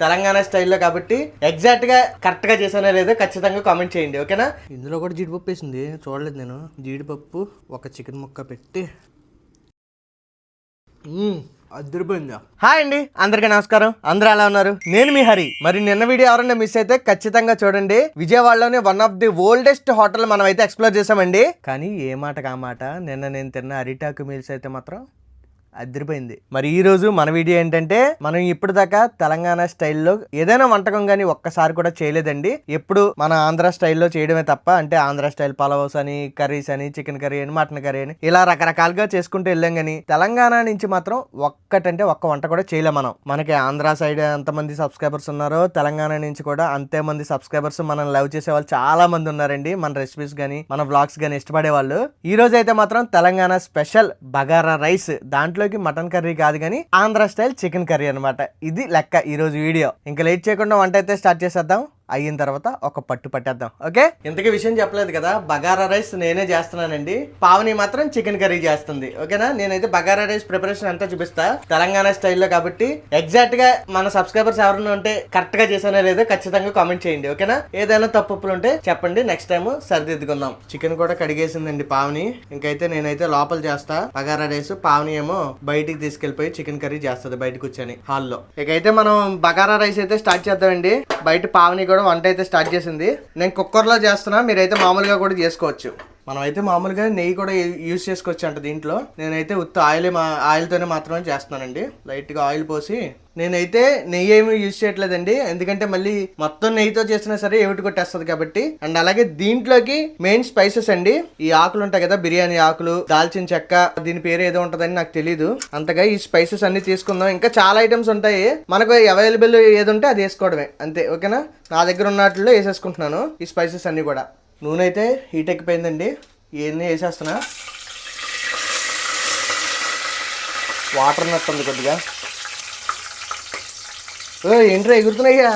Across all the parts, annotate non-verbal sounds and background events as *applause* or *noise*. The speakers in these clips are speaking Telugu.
తెలంగాణ స్టైల్లో కాబట్టి ఎగ్జాక్ట్గా కరెక్ట్గా చేసానో లేదో ఖచ్చితంగా కామెంట్ చేయండి ఓకేనా? ఇందులో కూడా జీడిపప్పు వేసింది చూడలేదు నేను. జీడిపప్పు ఒక చికెన్ ముక్క పెట్టి. అద్దరిపోయిందా? హాయ్ అండి అందరికీ నమస్కారం. అందరూ ఎలా ఉన్నారు? నేను మీ హరి. మరి నిన్న వీడియో ఎవరైనా మిస్ అయితే ఖచ్చితంగా చూడండి. విజయవాడలోనే one of the oldest hotel మనం అయితే ఎక్స్ప్లోర్ చేసామండి కానీ ఏ మాట ఆ మాట? నిన్న నేను తిన్న అరిటాకు మీల్స్ అయితే మాత్రం అదిరిపోయింది. మరి ఈ రోజు మన వీడియో ఏంటంటే మనం ఇప్పటిదాకా దాకా తెలంగాణ స్టైల్లో ఏదైనా వంటకం కానీ ఒక్కసారి కూడా చేయలేదండి. ఎప్పుడు మన ఆంధ్ర స్టైల్లో చేయడమే తప్ప అంటే ఆంధ్ర స్టైల్ పలవస్ అని కర్రీస్ అని చికెన్ కర్రీ అని మటన్ కర్రీ అని ఇలా రకరకాలుగా చేసుకుంటూ వెళ్ళాం కానీ తెలంగాణ నుంచి మాత్రం ఒక్కటంటే ఒక్క వంట కూడా చేయలేం మనం. మనకి ఆంధ్ర సైడ్ ఎంతమంది సబ్స్క్రైబర్స్ ఉన్నారో తెలంగాణ నుంచి కూడా అంతే మంది సబ్స్క్రైబర్స్ మనం లవ్ చేసే వాళ్ళు చాలా మంది ఉన్నారండి. మన రెసిపీస్ కానీ మన బ్లాగ్స్ కానీ ఇష్టపడే వాళ్ళు. ఈ రోజు అయితే మాత్రం తెలంగాణ స్పెషల్ బగారా రైస్ దాంట్లో దాంట్లోకి మటన్ కర్రీ కాదు కానీ ఆంధ్ర స్టైల్ చికెన్ కర్రీ అన్నమాట. ఇది లెక్క ఈ రోజు వీడియో. ఇంకా లేట్ చేయకుండా వంట అయితే స్టార్ట్ చేసేద్దాం. అయిన తర్వాత ఒక పట్టు పట్టేద్దాం. ఓకే? ఇంతకీ విషయం చెప్పలేదు కదా బగారా రైస్ నేనే చేస్తున్నానండి. పావని మాత్రం చికెన్ కర్రీ చేస్తుంది. ఓకేనా? నేనైతే బగారా రైస్ ప్రిపరేషన్ అంతా చూపిస్తా. తెలంగాణ స్టైల్లో కాబట్టి ఎగ్జాక్ట్గా మన సబ్స్క్రైబర్స్ ఎవరైనా ఉంటే కరెక్ట్గా చేసానో లేదో ఖచ్చితంగా కామెంట్ చేయండి. ఓకేనా? ఏదైనా తప్పులు ఉంటే చెప్పండి. Next time సరిదిద్దుకుందాం. చికెన్ కూడా కడిగేసిందండి పావని. ఇంకైతే నేనైతే లోపల చేస్తా. బగారా రైస్ పావని ఏమో బయటికి తీసుకెళ్ళిపోయి చికెన్ కర్రీ చేస్తుంది బయటకు కూర్చొని హాల్లో ఇకైతే మనం బగారా రైస్ అయితే స్టార్ట్ చేద్దామండి. బయట పావని కూడా వంట అయితే స్టార్ట్ చేసింది. నేను కుక్కర్లో చేస్తున్నా మీరైతే మామూలుగా కూడా చేసుకోవచ్చు. మనమైతే మామూలుగా నెయ్యి కూడా యూజ్ చేసుకోవచ్చు అంట దీంట్లో. నేనైతే ఉత్త ఆయిల్ మా ఆయిల్తోనే మాత్రమే చేస్తున్నానండి. లైట్గా ఆయిల్ పోసి. నేనైతే నెయ్యి ఏమి యూజ్ చేయట్లేదండి. ఎందుకంటే మళ్ళీ మొత్తం నెయ్యితో చేసినా సరే ఏమిటి కొట్టేస్తుంది కాబట్టి. అండ్ అలాగే దీంట్లోకి మెయిన్ స్పైసెస్ అండి. ఈ ఆకులు ఉంటాయి కదా బిర్యానీ ఆకులు దాల్చిన చెక్క దీని పేరు ఏదో ఉంటుందని నాకు తెలియదు అంతగా ఈ స్పైసెస్ అన్ని తీసుకుందాం. ఇంకా చాలా ఐటమ్స్ ఉంటాయి. మనకు అవైలబుల్ ఏది ఉంటే అది వేసుకోవడమే. అంతే ఓకేనా? నా దగ్గర ఉన్నట్లో వేసేసుకుంటున్నాను ఈ స్పైసెస్ అన్ని కూడా. నూనె అయితే హీట్ ఎక్కిపోయిందండి. ఇవన్నీ వేసేస్తున్నా వాటర్ నట్టుంది కొద్దిగా. ఓ ఏంట్రా ఎగురుతున్నాయ్యా?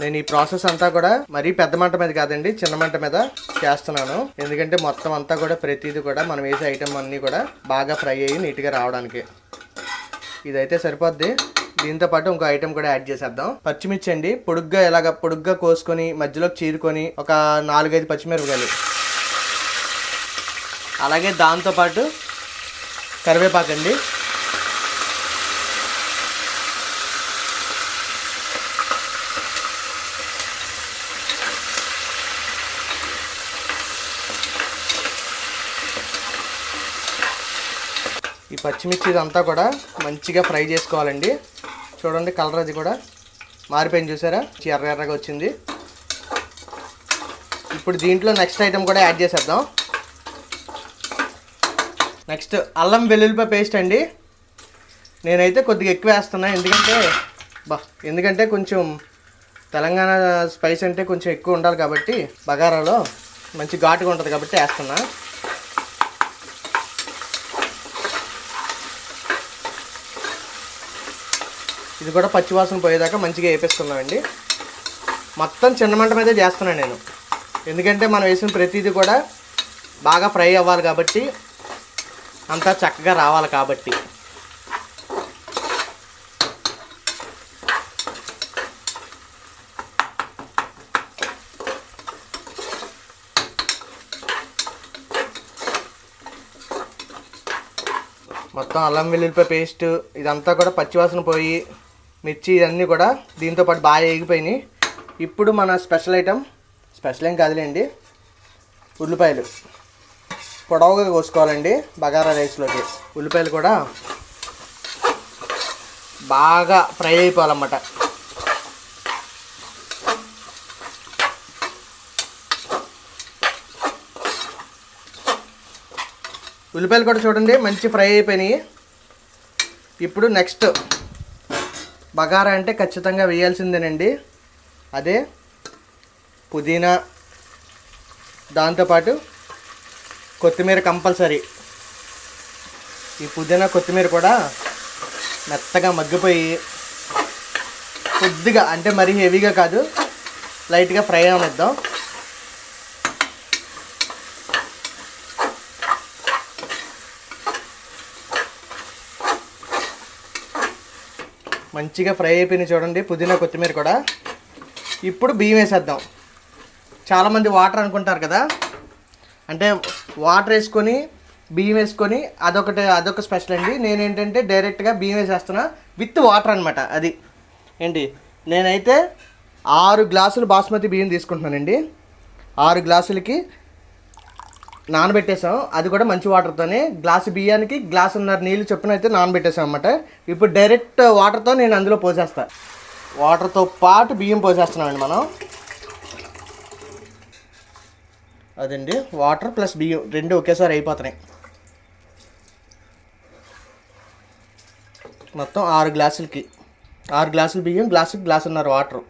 నేను ఈ ప్రాసెస్ అంతా కూడా మరీ పెద్ద మంట మీద కాదండి చిన్న మంట మీద చేస్తున్నాను. ఎందుకంటే మొత్తం అంతా కూడా ప్రతిదీ కూడా మనం వేసే ఐటమ్ అన్నీ కూడా బాగా ఫ్రై అయ్యి నీట్గా రావడానికి. ఇదైతే సరిపోద్ది. దీంతో పాటు ఇంకో ఐటెం కూడా యాడ్ చేసేద్దాం. పచ్చిమిర్చి అండి పొడుగ్గా ఇలాగ పొడుగ్గా కోసుకొని మధ్యలోకి చీరుకొని ఒక నాలుగైదు పచ్చిమిరపకాయలు. అలాగే దాంతో పాటు కరివేపాకండి. ఈ పచ్చిమిర్చి ఇదంతా కూడా మంచిగా ఫ్రై చేసుకోవాలండి. చూడండి కలర్ అది కూడా మారిపోయింది చూసారా? ఎర్ర ఎర్రగా వచ్చింది. ఇప్పుడు దీంట్లో నెక్స్ట్ ఐటెం కూడా యాడ్ చేసేద్దాం. నెక్స్ట్ అల్లం వెల్లుల్లిపాయ పేస్ట్ అండి. నేనైతే కొద్దిగా ఎక్కువ వేస్తున్నా ఎందుకంటే బా ఎందుకంటే కొంచెం తెలంగాణ స్పైస్ అంటే కొంచెం ఎక్కువ ఉండాలి కాబట్టి బగారాలో మంచి ఘాటుగా ఉంటుంది కాబట్టి వేస్తున్నా. ఇది కూడా పచ్చివాసన పోయేదాకా మంచిగా వేపిస్తున్నామండి మొత్తం చిన్న మంట మీదే చేస్తున్నాను నేను. ఎందుకంటే మనం వేసిన ప్రతిదీ కూడా బాగా ఫ్రై అవ్వాలి కాబట్టి అంతా చక్కగా రావాలి కాబట్టి. మొత్తం అల్లం వెల్లుల్లిపాయ పేస్ట్ ఇదంతా కూడా పచ్చివాసన పోయి మిర్చి ఇవన్నీ కూడా దీంతో పాటు బాగా వేగిపోయినాయి ఇప్పుడు మన స్పెషల్ ఐటెం స్పెషల్ ఏం కాదులేండి ఉల్లిపాయలు. పొడవుగా కోసుకోవాలండి బగారా రైస్లోకి. ఉల్లిపాయలు కూడా బాగా ఫ్రై అయిపోవాలన్నమాట. ఉల్లిపాయలు కూడా చూడండి మంచి ఫ్రై అయిపోయినాయి. ఇప్పుడు నెక్స్ట్ బగారా అంటే ఖచ్చితంగా వేయాల్సిందేనండి. అదే పుదీనా దాంతోపాటు కొత్తిమీర కంపల్సరీ. ఈ పుదీనా కొత్తిమీర కూడా మెత్తగా మగ్గిపోయి కొద్దిగా అంటే మరీ హెవీగా కాదు లైట్గా ఫ్రై అవనిద్దాం. మంచిగా ఫ్రై అయిపోయినాయి చూడండి పుదీనా కొత్తిమీర కూడా. ఇప్పుడు బియ్యం వేసేద్దాం. చాలామంది వాటర్ అనుకుంటారు కదా అంటే వాటర్ వేసుకొని బియ్యం వేసుకొని అదొకటి అదొక స్పెషల్ అండి. నేను ఏంటంటే డైరెక్ట్గా బియ్యం వేసేస్తున్నా విత్ వాటర్ అనమాట అది. ఏంటి? నేనైతే ఆరు గ్లాసులు బాస్మతి బియ్యం తీసుకుంటున్నానండి. ఆరు గ్లాసులకి నానబెట్టేసాం అది కూడా మంచి వాటర్తోనే గ్లాసు బియ్యానికి గ్లాసున్నర నీళ్ళు చొప్పున అయితే నానబెట్టేసాం అనమాట ఇప్పుడు డైరెక్ట్ వాటర్తో నేను అందులో పోసేస్తా. వాటర్తో పాటు బియ్యం పోసేస్తున్నామండి మనం. అదండి వాటర్ ప్లస్ బియ్యం రెండు ఒకేసారి అయిపోతున్నాయి. మొత్తం ఆరు గ్లాసులకి ఆరు గ్లాసులు బియ్యం గ్లాసుకి గ్లాసున్నర వాటర్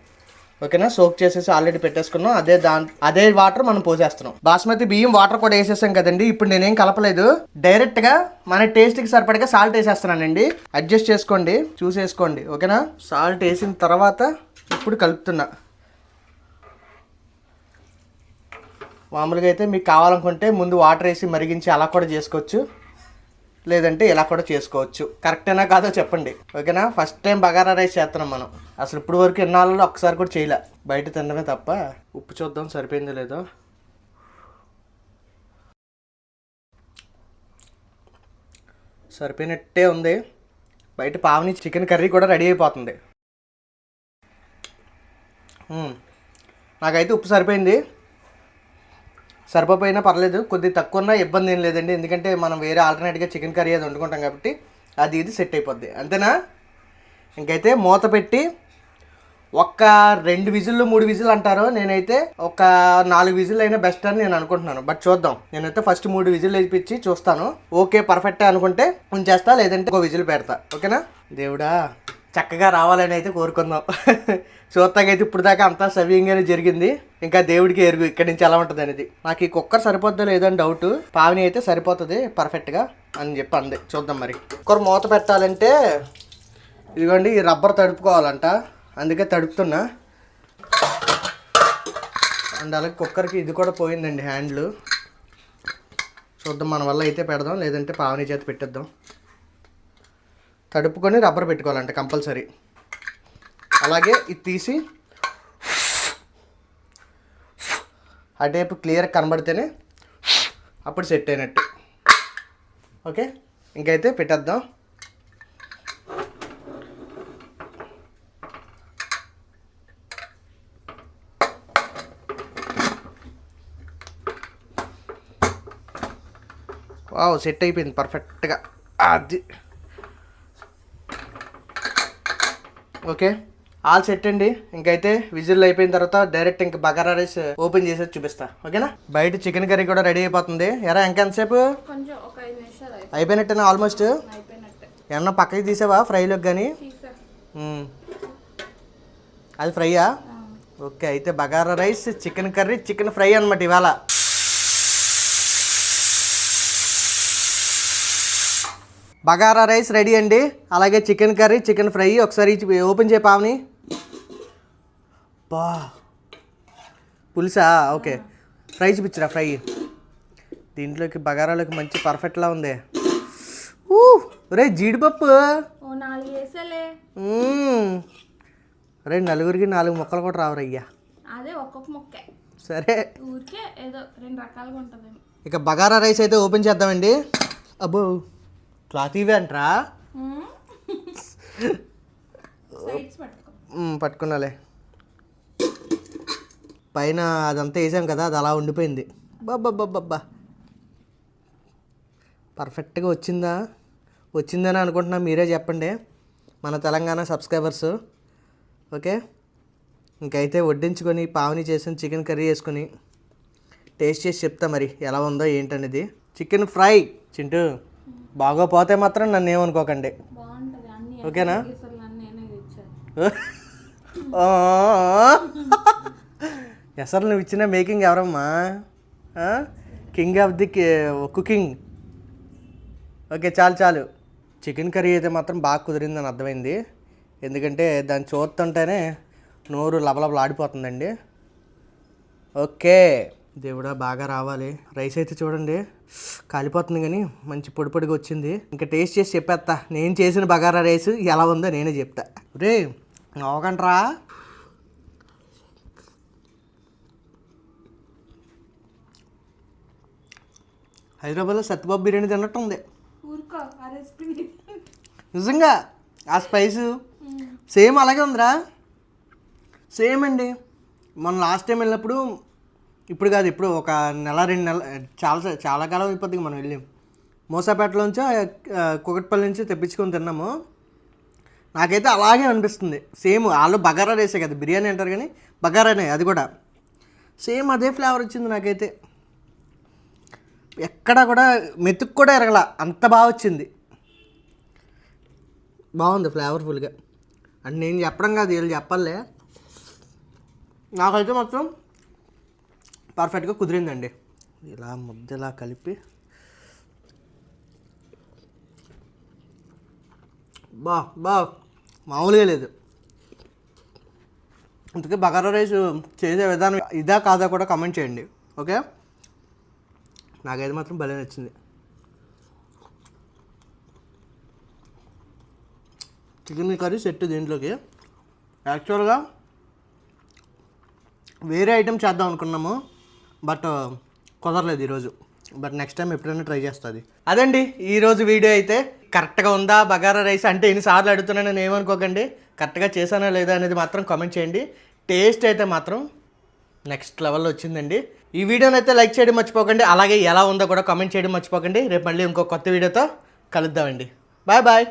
ఓకేనా? సోక్ చేసేసి ఆల్రెడీ పెట్టేసుకున్నాం. అదే దాని అదే వాటర్ మనం పోసేస్తున్నాం. బాస్మతి బియ్యం వాటర్ కూడా వేసేసాం కదండి. ఇప్పుడు నేనేం కలపలేదు. డైరెక్ట్గా మన టేస్ట్కి సరిపడగా సాల్ట్ వేసేస్తున్నానండి. అడ్జస్ట్ చేసుకోండి. చూసేసుకోండి. ఓకేనా? సాల్ట్ వేసిన తర్వాత ఇప్పుడు కలుపుతున్నా. మామూలుగా అయితే మీకు కావాలనుకుంటే ముందు వాటర్ వేసి మరిగించి అలా కూడా చేసుకోవచ్చు. లేదంటే ఇలా కూడా చేసుకోవచ్చు. కరెక్టేనా కాదో చెప్పండి. ఓకేనా? ఫస్ట్ టైం బగారా రైస్ చేస్తున్నాం మనం. అసలు ఇప్పుడు వరకు ఎన్నాళ్ళలో ఒకసారి కూడా చేయలే. బయట తినడమే తప్ప. ఉప్పు చూద్దాం సరిపోయిందో లేదో. సరిపోయినట్టే ఉంది. బయట పావని చికెన్ కర్రీ కూడా రెడీ అయిపోతుంది. నాకైతే ఉప్పు సరిపోయింది. సరిపోయినా పర్లేదు కొద్ది తక్కువ ఉన్నా ఇబ్బంది ఏం లేదండి. ఎందుకంటే మనం వేరే ఆల్టర్నేట్గా చికెన్ కర్రీ అది వండుకుంటాం కాబట్టి అది ఇది సెట్ అయిపోద్ది. అంతేనా? ఇంకైతే మూత పెట్టి ఒక్క రెండు విజిల్లు మూడు విజిల్ అంటారు. నేనైతే ఒక నాలుగు విజిల్ అయినా బెస్ట్ అని నేను అనుకుంటున్నాను. బట్ చూద్దాం. నేనైతే ఫస్ట్ మూడు విజిల్ వేయించి చూస్తాను. ఓకే పర్ఫెక్ట్ అనుకుంటే ఉంచేస్తా లేదంటే ఒక విజిల్ పెడతా. ఓకేనా దేవుడా! చక్కగా రావాలని అయితే కోరుకుందాం. *laughs* చూస్తాకైతే ఇప్పుడు దాకా అంతా సవ్యంగానే జరిగింది. ఇంకా దేవుడికి ఎరుగు ఇక్కడి నుంచి ఎలా ఉంటుంది అనేది. నాకు ఈ కుక్కర్ సరిపోద్దో లేదో డౌట్ పావని అయితే సరిపోతుంది పర్ఫెక్ట్గా అని చెప్పి అంది. చూద్దాం మరి. కుక్కర్ మూత పెట్టాలంటే ఇదిగోండి ఈ రబ్బర్ తడుపుకోవాలంట. అందుకే తడుపుతున్నా. అండ్ అలాగే కుక్కర్కి ఇది కూడా పోయిందండి హ్యాండ్లు. చూద్దాం మన వల్ల అయితే పెడదాం లేదంటే పావని చేతి పెట్టేద్దాం. తడుపుకొని రబ్బర్ పెట్టుకోవాలంట కంపల్సరీ. అలాగే ఇది తీసి ఆ టైపు క్లియర్ కనబడితేనే అప్పుడు సెట్ అయినట్టు. ఓకే? ఇంకైతే పెట్టేద్దాం. వావ్ సెట్ అయిపోయింది పర్ఫెక్ట్గా అది. ఓకే. ఆల్ సెట్ అండి. ఇంకైతే విజిల్ అయిపోయిన తర్వాత డైరెక్ట్ ఇంక బగారా రైస్ ఓపెన్ చేసేది చూపిస్తా. ఓకేనా? బయట చికెన్ కర్రీ కూడా రెడీ అయిపోతుంది. ఎరా ఇంకెంతసేపు అయిపోయినట్టేనా ఆల్మోస్ట్ ఏమన్నా పక్కకి తీసావా ఫ్రైలోకి కానీ అది ఫ్రైయా? ఓకే అయితే bagara rice chicken curry chicken fry అనమాట ఇవాళ. బగారా రైస్ రెడీ అండి. అలాగే చికెన్ కర్రీ చికెన్ ఫ్రై. ఒకసారి ఓపెన్ చేయి పావని. బా. పులుసా? ఓకే. ఫ్రై చూపించరా ఫ్రై. దీంట్లోకి బగారాలోకి మంచి పర్ఫెక్ట్లా ఉంది. ఊ రే జీడిపప్పు. రే నలుగురికి నాలుగు మొక్కలు కూడా రావరయ్యా అదే ఒక్కొక్క మొక్కే. సరే. ఊరికే ఏదో రెండు రకాలుగా ఉంటుంది ఇక బగారా రైస్ అయితే ఓపెన్ చేద్దామండి. అబ్బో. క్లాత్ ఇవే అంటరా పట్టుకున్నాలే. పైన అదంతా వేసాం కదా అది అలా ఉండిపోయింది. బాబ్బా పర్ఫెక్ట్గా వచ్చిందా? వచ్చిందని అనుకుంటున్నా మీరే చెప్పండి. మన తెలంగాణ సబ్స్క్రైబర్స్ ఓకే? ఇంకైతే వడ్డించుకొని పావని చేసిన చికెన్ కర్రీ వేసుకొని టేస్ట్ చేసి చెప్తా మరి ఎలా ఉందో ఏంటనేది. Chicken fry Chintu. బాగోపోతే మాత్రం నన్ను ఏమనుకోకండి. ఓకేనా? ఎసరు నువ్వు ఇచ్చిన మేకింగ్ ఎవరమ్మా? King of the cooking. Okay చాలు చాలు. చికెన్ కర్రీ అయితే మాత్రం బాగా కుదిరిందని అర్థమైంది. ఎందుకంటే దాన్ని చూస్తుంటేనే నోరు లబలబలు ఆడిపోతుందండి ఓకే. దేవుడా బాగా రావాలి. రైస్ అయితే చూడండి. కాలిపోతుంది కానీ మంచి పొడి పొడిగా వచ్చింది. ఇంకా టేస్ట్ చేసి చెప్పేస్తా నేను చేసిన బగారా రైస్ ఎలా ఉందో నేనే చెప్తా. రే నవ్వకంట్రా హైదరాబాద్లో సత్యబాబు బిర్యానీ తిన్నట్టు ఉంది నిజంగా? ఆ స్పైస్ సేమ్ అలాగే ఉందిరా. సేమ్ అండి. మొన్న లాస్ట్ టైం వెళ్ళినప్పుడు ఇప్పుడు కాదు ఇప్పుడు ఒక నెల రెండు నెల చాలా చాలా కాలం అయిపోద్ది మనం వెళ్ళి. మోసాపేటలోంచి కుకట్పల్లి నుంచి తెప్పించుకొని తిన్నాము. నాకైతే అలాగే అనిపిస్తుంది. సేమ్ వాళ్ళు బగారా రేసే కదా బిర్యానీ అంటారు కానీ బగారానే అది కూడా. సేమ్ అదే ఫ్లేవర్ వచ్చింది నాకైతే. ఎక్కడా కూడా మెతుకు కూడా ఎరగల అంత బాగా వచ్చింది. బాగుంది ఫ్లేవర్ఫుల్గా. అండ్ నేను చెప్పడం కాదు వీళ్ళు చెప్పాలే. నాకైతే మొత్తం పర్ఫెక్ట్గా కుదిరిందండి. ఇలా ముద్ద ఇలా కలిపి బా బా మామూలుగా లేదు. అందుకే బగారా రైస్ చేసే విధానం ఇదా కాదా కూడా కమెంట్ చేయండి ఓకే? నాకైతే మాత్రం భలే నచ్చింది. చికెన్ కర్రీ సెట్ దీంట్లోకి. యాక్చువల్గా వేరే ఐటెం చేద్దాం అనుకున్నాము. బట్ కుదరలేదు ఈరోజు. బట్ నెక్స్ట్ టైం ఎప్పుడైనా ట్రై చేస్తుంది. అదండి ఈరోజు వీడియో అయితే. కరెక్ట్గా ఉందా? బగారా రైస్ అంటే ఎన్నిసార్లు నేను ఏమనుకోకండి. కరెక్ట్గా చేశానా లేదా అనేది మాత్రం కామెంట్ చేయండి. టేస్ట్ అయితే మాత్రం నెక్స్ట్ లెవెల్లో వచ్చిందండి. ఈ వీడియోని అయితే లైక్ చేయడం మర్చిపోకండి. అలాగే ఎలా ఉందో కూడా కామెంట్ చేయడం మర్చిపోకండి. రేపు మళ్ళీ ఇంకో కొత్త వీడియోతో కలుద్దామండి. Bye bye